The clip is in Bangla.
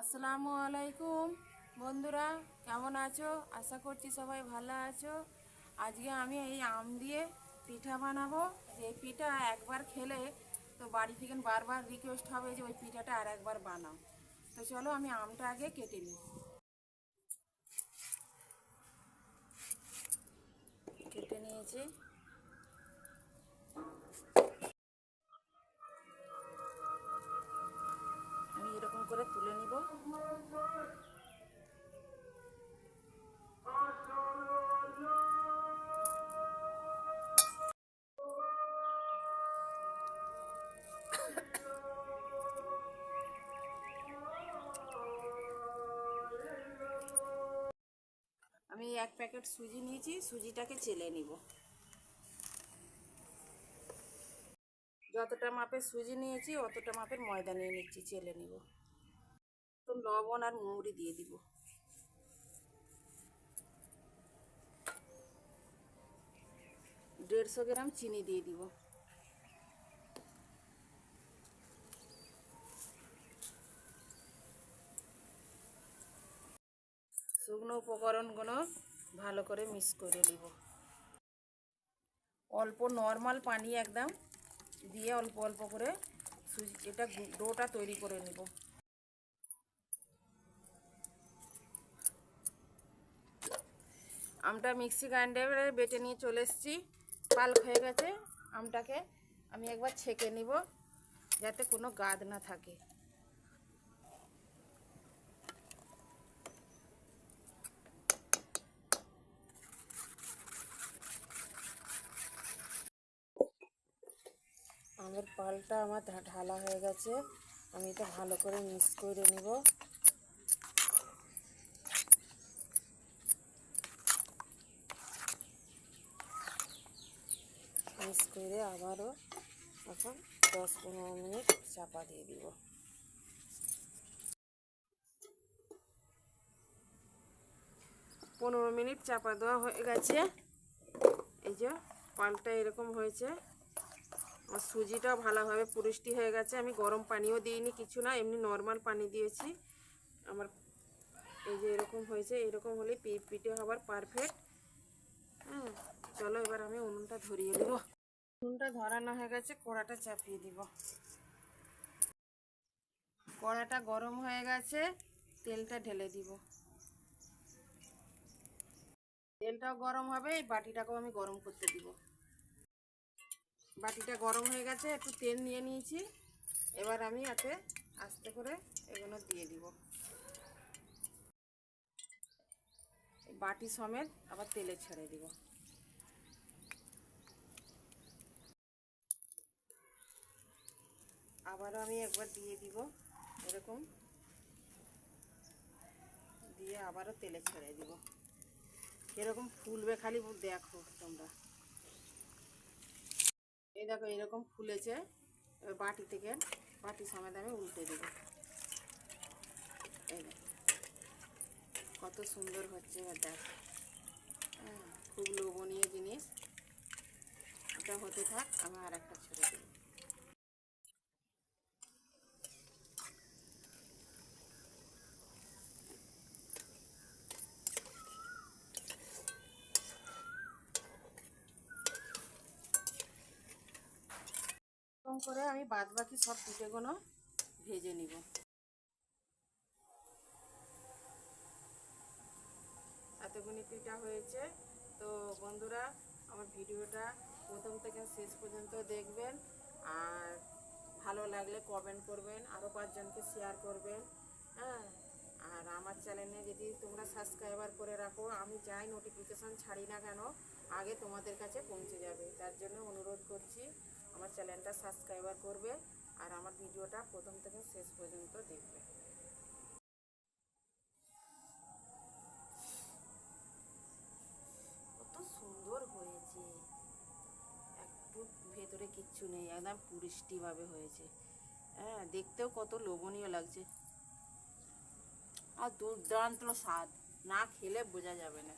আসসালামু আলাইকুম। বন্ধুরা, কেমন আছো? আশা করছি সবাই ভালো আছো। আজকে আমি এই আম দিয়ে পিঠা বানাবো। যে পিঠা একবার খেলে তো বাড়ি থেকে বারবার রিকোয়েস্ট হবে যে ওই পিঠাটা আর একবার বানাও। তো চলো আমি আমটা আগে কেটে নিই। কেটে নিয়েছি। এক প্যাকেট সুজি নিয়েছি, সুজিটাকে চেলে নিব। যতটা মাপের সুজি নিয়েছি, অতটা মাপের ময়দা নিয়ে নিচ্ছি, চেলে নিব। লবণ আর মুড়ি দিয়ে দিব। দেড়শো গ্রাম চিনি দিয়ে দিব। শুকনো উপকরণগুলো ভালো করে মিক্স করে নিব। অল্প নর্মাল পানি একদম দিয়ে অল্প অল্প করে এটা ডোটা তৈরি করে নিব। আমটা মিক্সি গ্রাইন্ডারে বেটে নিয়ে চলে এসেছি। পাল্ক হয়ে গেছে। আমটাকে আমি একবার ছেঁকে নিব যাতে কোনো গাদ না থাকে। আমের পালটা আমার ঢালা হয়ে গেছে। আমি এটা ভালো করে মিক্স করে নিব। মিক্স করে আবারও এখন দশ পনেরো মিনিট চাপা দিয়ে দিব। পনেরো মিনিট চাপা দেওয়া হয়ে গেছে। এই যে পালটা এরকম হয়েছে। আমার সুজিটাও ভালোভাবে পুরুষ্টি হয়ে গেছে। আমি গরম পানিও দিইনি, কিছু না, এমনি নর্মাল পানি দিয়েছি। আমার এই যে এরকম হয়েছে, এরকম হলে পিঠে হবার পারফেক্ট হ্যাঁ চলো এবার আমি উনুনটা ধরিয়ে দেব। উনুনটা ধরানো হয়ে গেছে, কড়াটা চাপিয়ে দিব। কড়াটা গরম হয়ে গেছে, তেলটা ঢেলে দিব। তেলটাও গরম হবে, এই বাটিটাকেও আমি গরম করতে দিব। বাটিটা গরম হয়ে গেছে, একটু তেল নিয়ে নিয়েছি। এবার আমি এতে আস্তে করে এগুলো দিয়ে দিব। বাটি সমেত আবার তেলে ছেড়ে দিব। আবারও আমি একবার দিয়ে দিব এরকম। দিয়ে আবারও তেলে ছেড়ে দিব। এরকম ফুলবে খালি, দেখো তোমরা। এই দেখো এরকম ফুলেছে। এবার বাটি থেকে বাটি সমেত আমি উল্টে দেব। এই। কত সুন্দর হচ্ছে এবার দেখ। হ্যাঁ, খুব লোভনীয় জিনিস। এটা হতে থাক আমি আর একটা ছেড়ে দেব। করে আমি বাদ বাকি সব পিঠেগুলো ভেজে নিব। এতগুলি পিঠা হয়েছে। তো বন্ধুরা, আমার ভিডিওটা প্রথম থেকে শেষ পর্যন্ত দেখবেন। আর ভালো লাগলে কমেন্ট করবেন আরও পাঁচজনকে শেয়ার করবেন। হ্যাঁ আর আমার চ্যানেলে যদি তোমরা সাবস্ক্রাইবার করে রাখো, আমি যাই নোটিফিকেশান ছাড়ি না কেন, আগে তোমাদের কাছে পৌঁছে যাবে। তার জন্য অনুরোধ করছি। আমার চ্যানেলটা সাবস্ক্রাইবার করবে আর আমার ভিডিওটা প্রথম থেকে শেষ পর্যন্ত দেখবে। কত সুন্দর হয়েছে। একটু ভেতরে কিচ্ছু নেই, একদম পুরিষ্টিভাবে হয়েছে। হ্যাঁ দেখতেও কত লোভনীয় লাগছে। আর দুর্দান্ত স্বাদ, না খেলে বোঝা যাবে না।